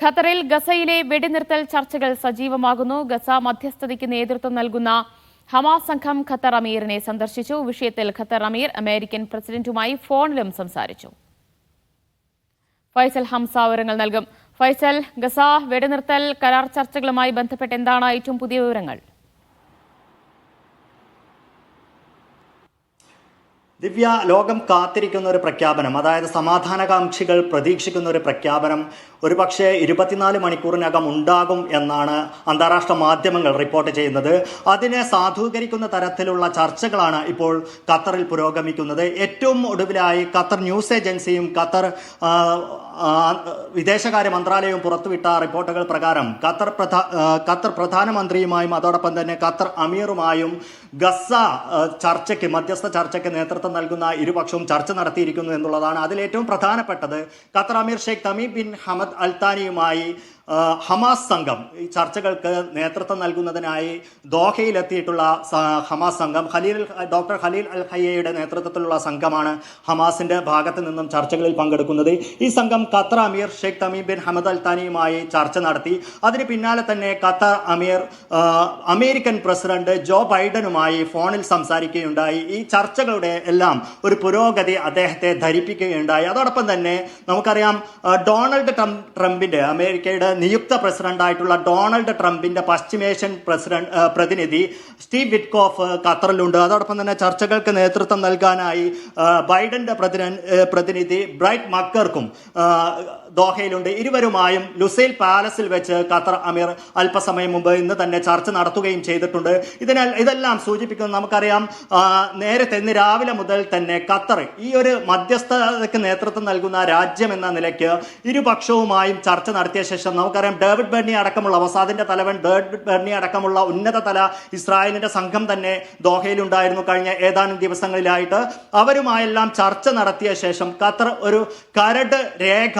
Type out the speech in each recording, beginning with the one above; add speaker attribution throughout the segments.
Speaker 1: ഖത്തറിൽ ഗസയിലെ വെടിനിർത്തൽ ചർച്ചകൾ സജീവമാകുന്നു. ഗസ മധ്യസ്ഥതയ്ക്ക് നേതൃത്വം നൽകുന്ന ഹമാസ് സംഘം ഖത്തർ അമീറിനെ സന്ദർശിച്ചു. വിഷയത്തിൽ ഖത്തർ അമീർ അമേരിക്കൻ പ്രസിഡന്റുമായി ഫോണിലും സംസാരിച്ചു. ഫൈസൽ ഹംസ വിവരങ്ങൾ നൽകും. ഫൈസൽ ഗസ വെടിനിർത്തൽ കരാർ ചർച്ചകളുമായി ബന്ധപ്പെട്ട് എന്താണ് ഏറ്റവും പുതിയ വിവരങ്ങൾ?
Speaker 2: ദിവ്യ ലോകം കാത്തിരിക്കുന്ന ഒരു പ്രഖ്യാപനം അതായത് സമാധാനകാംക്ഷികൾ പ്രതീക്ഷിക്കുന്ന ഒരു പ്രഖ്യാപനം ഒരുപക്ഷെ ഇരുപത്തിനാല് മണിക്കൂറിനകം ഉണ്ടാകും എന്നാണ് അന്താരാഷ്ട്ര മാധ്യമങ്ങൾ റിപ്പോർട്ട് ചെയ്യുന്നത്. അതിനെ സാധൂകരിക്കുന്ന തരത്തിലുള്ള ചർച്ചകളാണ് ഇപ്പോൾ ഖത്തറിൽ പുരോഗമിക്കുന്നത്. ഏറ്റവും ഒടുവിലായി ഖത്തർ ന്യൂസ് ഏജൻസിയും ഖത്തർ വിദേശകാര്യ മന്ത്രാലയവും പുറത്തുവിട്ട റിപ്പോർട്ടുകൾ പ്രകാരം ഖത്തർ പ്രധാ ഖത്തർ പ്രധാനമന്ത്രിയുമായും അതോടൊപ്പം തന്നെ ഖത്തർ അമീറുമായും ഗസ ചർച്ചയ്ക്ക് മധ്യസ്ഥ ചർച്ചയ്ക്ക് നേതൃത്വം നൽകുന്ന ഇരുപക്ഷവും ചർച്ച നടത്തിയിരിക്കുന്നു എന്നുള്ളതാണ് അതിലേറ്റവും പ്രധാനപ്പെട്ടത്. ഖത്തർ അമീർ ഷെയ്ഖ് തമീം ബിൻ ഹമദ് അൽത്താനിയുമായി ഹമാസ് സംഘം ഈ ചർച്ചകൾക്ക് നേതൃത്വം നൽകുന്നതിനായി ദോഹയിലെത്തിയിട്ടുള്ള ഹമാസ് സംഘം ഖലീൽ ഡോക്ടർ ഖലീൽ അൽ ഹയ്യയുടെ നേതൃത്വത്തിലുള്ള സംഘമാണ് ഹമാസിന്റെ ഭാഗത്ത് നിന്നും ചർച്ചകളിൽ പങ്കെടുക്കുന്നത്. ഈ സംഘം ഖത്തർ അമീർ Sheikh Tamim bin Hamad al താനിയുമായി ചർച്ച നടത്തി. അതിന് പിന്നാലെ തന്നെ ഖത്തർ അമീർ അമേരിക്കൻ പ്രസിഡന്റ് ജോ ബൈഡനുമായി ഫോണിൽ സംസാരിക്കുകയുണ്ടായി. ഈ ചർച്ചകളുടെ എല്ലാം ഒരു പുരോഗതി അദ്ദേഹത്തെ ധരിപ്പിക്കുകയുണ്ടായി. അതോടൊപ്പം തന്നെ നമുക്കറിയാം ഡൊണാൾഡ് ട്രംപ് ട്രംപിന്റെ അമേരിക്കയുടെ നിയുക്ത പ്രസിഡന്റായിട്ടുള്ള ഡൊണാൾഡ് ട്രംപിന്റെ പശ്ചിമേഷ്യൻ പ്രസിഡന്റ് പ്രതിനിധി സ്റ്റീവ് വിറ്റ്കോഫ് ഖത്തറിലുണ്ട്. അതോടൊപ്പം തന്നെ ചർച്ചകൾക്ക് നേതൃത്വം നൽകാനായി ബൈഡന്റെ പ്രതിനിധി ബ്രൈറ്റ് മക്കർക്കും ദോഹയിലുണ്ട്. ഇരുവരുമായും ലുസൈൽ പാലസിൽ വെച്ച് ഖത്തർ അമീർ അല്പസമയം മുമ്പ് ഇന്ന് തന്നെ ചർച്ച നടത്തുകയും ചെയ്തിട്ടുണ്ട്. ഇതിനാൽ ഇതെല്ലാം സൂചിപ്പിക്കുന്നത് നമുക്കറിയാം നേരത്തെ ഇന്ന് രാവിലെ മുതൽ തന്നെ ഖത്തർ ഈ ഒരു മധ്യസ്ഥതയ്ക്ക് നേതൃത്വം നൽകുന്ന രാജ്യം എന്ന നിലയ്ക്ക് ഇരുപക്ഷവുമായും ചർച്ച നടത്തിയ ശേഷം നമുക്കറിയാം ഡേവിഡ് ബെർണി അടക്കമുള്ള വസാദിന്റെ തലവൻ ഡേവിഡ് ബെർണി അടക്കമുള്ള ഉന്നത തല ഇസ്രായേലിന്റെ സംഘം തന്നെ ദോഹയിലുണ്ടായിരുന്നു കഴിഞ്ഞ ഏതാനും ദിവസങ്ങളിലായിട്ട്. അവരുമായെല്ലാം ചർച്ച നടത്തിയ ശേഷം ഖത്തർ ഒരു കരട് രേഖ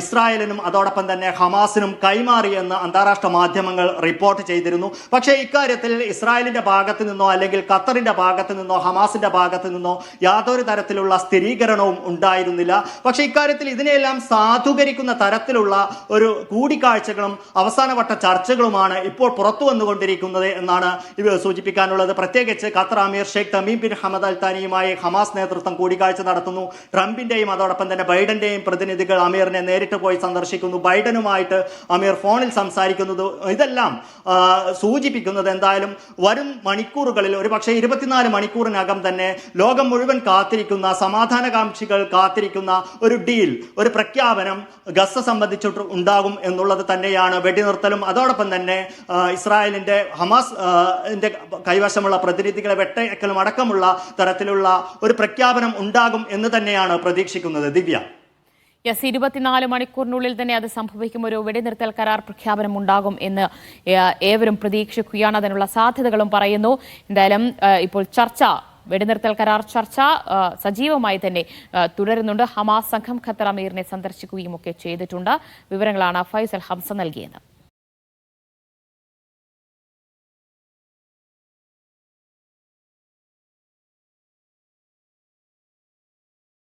Speaker 2: ഇസ്രായേലിനും അതോടൊപ്പം തന്നെ ഹമാസിനും കൈമാറിയെന്ന് അന്താരാഷ്ട്ര മാധ്യമങ്ങൾ റിപ്പോർട്ട് ചെയ്തിരുന്നു. പക്ഷേ ഇക്കാര്യത്തിൽ ഇസ്രായേലിന്റെ ഭാഗത്ത് നിന്നോ അല്ലെങ്കിൽ ഖത്തറിന്റെ ഭാഗത്ത് നിന്നോ ഹമാസിന്റെ ഭാഗത്ത് നിന്നോ യാതൊരു തരത്തിലുള്ള സ്ഥിരീകരണവും ഉണ്ടായിരുന്നില്ല. പക്ഷേ ഇക്കാര്യത്തിൽ ഇതിനെയെല്ലാം സാധൂകരിക്കുന്ന തരത്തിലുള്ള ഒരു കൂടിക്കാഴ്ചകളും അവസാനവട്ട ചർച്ചകളുമാണ് ഇപ്പോൾ പുറത്തു വന്നുകൊണ്ടിരിക്കുന്നത് എന്നാണ് ഇവ സൂചിപ്പിക്കാനുള്ളത്. പ്രത്യേകിച്ച് ഖത്തർ അമീർ Sheikh Tamim bin Hamad al താനിയുമായി Hamas നേതൃത്വം കൂടിക്കാഴ്ച നടത്തുന്നു. ട്രംപിന്റെയും അതോടൊപ്പം തന്നെ ബൈഡന്റെയും പ്രതിനിധികൾ അമീറിനെ നേരിട്ട് പോയി സന്ദർശിക്കുന്നു. ബൈഡനുമായിട്ട് അമീർ ഫോണിൽ സംസാരിക്കുന്നത് ഇതെല്ലാം സൂചിപ്പിക്കുന്നത് എന്തായാലും വരും മണിക്കൂറുകളിൽ ഒരു പക്ഷേ ഇരുപത്തിനാല് മണിക്കൂറിനകം തന്നെ ലോകം മുഴുവൻ കാത്തിരിക്കുന്ന സമാധാനകാംക്ഷികൾ കാത്തിരിക്കുന്ന ഒരു ഡീൽ ഒരു പ്രഖ്യാപനം ഗസ സംബന്ധിച്ചിട്ട് ഉണ്ടാകും എന്നുള്ളത് തന്നെയാണ് വെടിനിർത്തലും. അതോടൊപ്പം തന്നെ ഇസ്രായേലിന്റെ ഹമാസ് കൈവശമുള്ള പ്രതിനിധികളെ വെട്ടയക്കലും അടക്കമുള്ള തരത്തിലുള്ള ഒരു പ്രഖ്യാപനം ഉണ്ടാകും എന്ന് തന്നെയാണ് പ്രതീക്ഷിക്കുന്നത്. ദിവ്യ.
Speaker 1: യെസ് ഇരുപത്തിനാല് മണിക്കൂറിനുള്ളിൽ തന്നെ അത് സംഭവിക്കും. ഒരു വെടിനിർത്തൽ കരാർ പ്രഖ്യാപനം ഉണ്ടാകും എന്ന് ഏവരും പ്രതീക്ഷിക്കുകയാണ്. അതിനുള്ള സാധ്യതകളും പറയുന്നു. എന്തായാലും ഇപ്പോൾ ചർച്ച വെടിനിർത്തൽ കരാർ ചർച്ച സജീവമായി തന്നെ തുടരുന്നുണ്ട്. ഹമാസ് സംഘം ഖത്തർ അമീറിനെ സന്ദർശിക്കുകയും ഒക്കെ ചെയ്തിട്ടുണ്ട്. വിവരങ്ങളാണ് ഫൈസൽ ഹംസ നൽകിയത്.